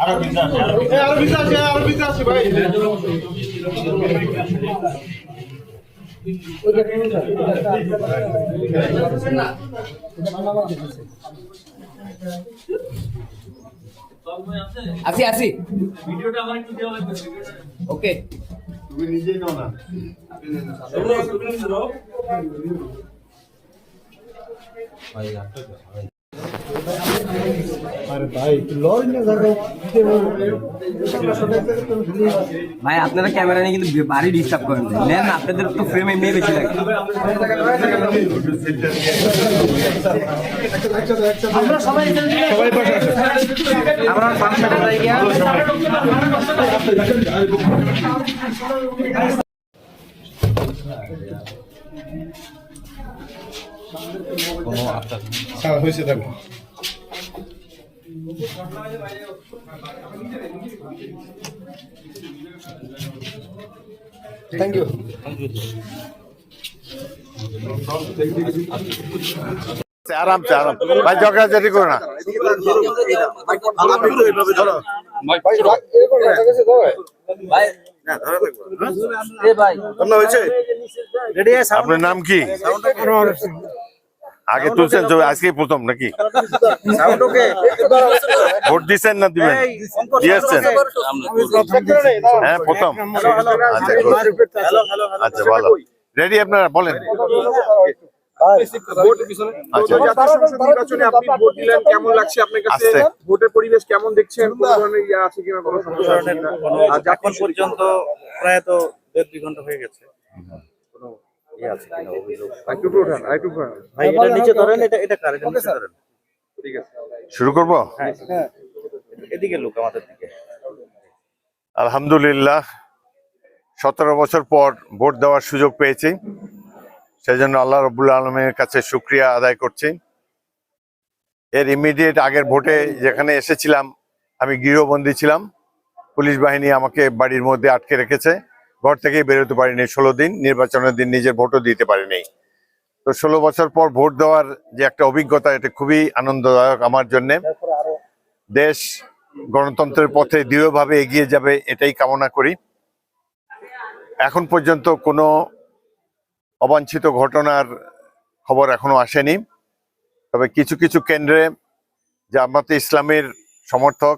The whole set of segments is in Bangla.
আরও বিজা আছে আরও বিজা আছে আরও বিজা আছে ভাই আসি আসি। ভিডিওটা আমার একটু দেওয়া লাগবে ওকে তুমি নিজেই নাও না ভাই আপনারা ক্যামেরা নিয়ে কিন্তু ভারী ডিস্টার্ব করেন নেন আপনাদের তো ফ্রেম এমনি বেশি লাগে। আমরা ফাংশনে যাই গিয়া হয়েছে দেখো থ্যাংক ইউ আরাম সে আরাম ভাই ঝগড়াঝাটি করো না। আপনার নাম কি? আগে তুলছেন ছবি আজকে প্রথম নাকি? ভোট দিচ্ছেন না দিবেন? দিয়েছেন। হ্যাঁ প্রথম। আচ্ছা আচ্ছা ভালো রেডি আপনারা? বলেন। আচ্ছা। জাতীয় সংসদ নির্বাচনে আপনি ভোট দিলেন কেমন লাগছে আপনার ভোটের পরিবেশ কেমন দেখছেন? কোন ধরনের ইয়ে আছে কিনা কোনো সমস্যা আছে এখন পর্যন্ত প্রায় তো দেড় দুই ঘণ্টা হয়ে গেছে। ইয়ে আছে কিনা অভিযোগ একটু উঠান একটু উঠান ভাই এটা নিচে ধরেন এটা এটা কার এটা নিচে ধরেন। ঠিক আছে। শুরু করব? হ্যাঁ। এদিকে লোক আমাদের দিকে। আলহামদুলিল্লাহ সতেরো বছর পর ভোট দেওয়ার সুযোগ পেয়েছি। সেই জন্য আল্লাহ রবুল্লা আলমের কাছে শুক্রিয়া আদায় করছি। এর ইমিডিয়েট আগের ভোটে যেখানে এসেছিলাম আমি গৃহবন্দী ছিলাম। পুলিশ বাহিনী আমাকে বাড়ির মধ্যে আটকে রেখেছে। ঘর থেকে বেরোতে পারিনি। ষোলো দিন নির্বাচনের দিন নিজের ভোটও দিতে পারিনি। তো ষোলো বছর পর ভোট দেওয়ার যে একটা অভিজ্ঞতা এটা খুবই আনন্দদায়ক আমার জন্যে। দেশ গণতন্ত্রের পথে দৃঢ়ভাবে এগিয়ে যাবে এটাই কামনা করি। এখন পর্যন্ত কোনো অবাঞ্ছিত ঘটনার খবর এখনও আসেনি। তবে কিছু কিছু কেন্দ্রে জামাতে ইসলামের সমর্থক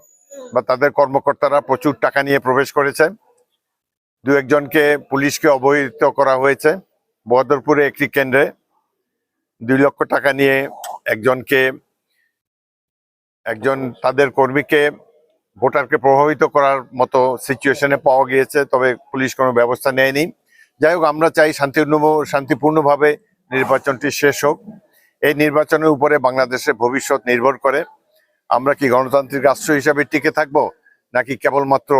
বা তাদের কর্মকর্তারা প্রচুর টাকা নিয়ে প্রবেশ করেছে দু একজনকে পুলিশকে অবহিত করা হয়েছে। বহদরপুরে একটি কেন্দ্রে দুই লক্ষ টাকা নিয়ে একজনকে, একজন তাদের কর্মীকে, ভোটারকে প্রভাবিত করার মতো সিচুয়েশনে পাওয়া গিয়েছে, তবে পুলিশ কোনো ব্যবস্থা নেয়নি। যাই হোক, আমরা চাই শান্তিপূর্ণ, শান্তিপূর্ণভাবে নির্বাচনটি শেষ হোক। এই নির্বাচনের উপরে বাংলাদেশের ভবিষ্যৎ নির্ভর করে। আমরা কি গণতান্ত্রিক রাষ্ট্র হিসাবে টিকে থাকব, নাকি কেবলমাত্র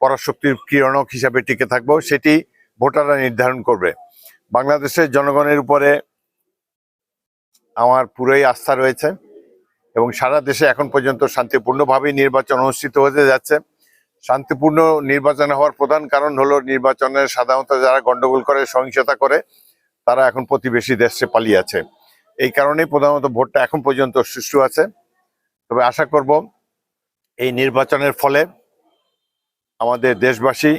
পরাশক্তির কিরণক হিসাবে টিকে থাকব, সেটি ভোটাররা নির্ধারণ করবে। বাংলাদেশের জনগণের উপরে আমার পুরোই আস্থা রয়েছে এবং সারা দেশে এখন পর্যন্ত শান্তিপূর্ণভাবে নির্বাচন অনুষ্ঠিত হতে যাচ্ছে। শান্তিপূর্ণ নির্বাচন হওয়ার প্রধান কারণ হলো নির্বাচনের সাধারণত যারা গন্ডগোল করে, সহিংসতা করে, তারা এখন প্রতিবেশী দেশে পালিয়ে আছে। এই কারণেই প্রধানত ভোটটা এখন পর্যন্ত সুষ্ঠু আছে। তবে আশা করব এই নির্বাচনের ফলে আমাদের দেশবাসী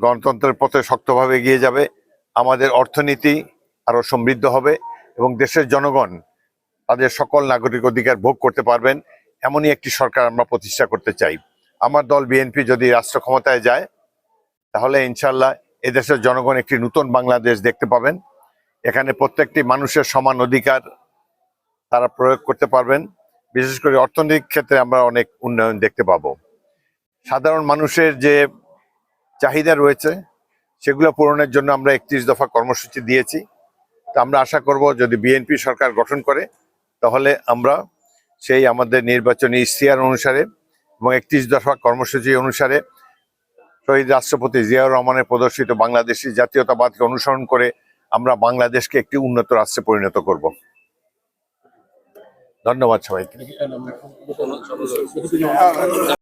গণতন্ত্রের পথে শক্তভাবে এগিয়ে যাবে, আমাদের অর্থনীতি আরও সমৃদ্ধ হবে এবং দেশের জনগণ তাদের সকল নাগরিক অধিকার ভোগ করতে পারবেন, এমনই একটি সরকার আমরা প্রতিষ্ঠা করতে চাই। আমার দল বিএনপি যদি রাষ্ট্র ক্ষমতায় যায়, তাহলে ইনশাল্লাহ এদেশের জনগণ একটি নতুন বাংলাদেশ দেখতে পাবেন। এখানে প্রত্যেকটি মানুষের সমান অধিকার তারা প্রয়োগ করতে পারবেন। বিশেষ করে অর্থনৈতিক ক্ষেত্রে আমরা অনেক উন্নয়ন দেখতে পাবো। সাধারণ মানুষের যে চাহিদা রয়েছে, সেগুলো পূরণের জন্য আমরা একত্রিশ দফা কর্মসূচি দিয়েছি। তা আমরা আশা করব যদি বিএনপি সরকার গঠন করে, তাহলে আমরা সেই আমাদের নির্বাচনী ইশতেহার অনুসারে এবং একত্রিশ দফা কর্মসূচি অনুসারে শহীদ রাষ্ট্রপতি জিয়াউর রহমানের প্রদর্শিত বাংলাদেশি জাতীয়তাবাদকে অনুসরণ করে আমরা বাংলাদেশকে একটি উন্নত রাষ্ট্রে পরিণত করব। ধন্যবাদ সবাইকে।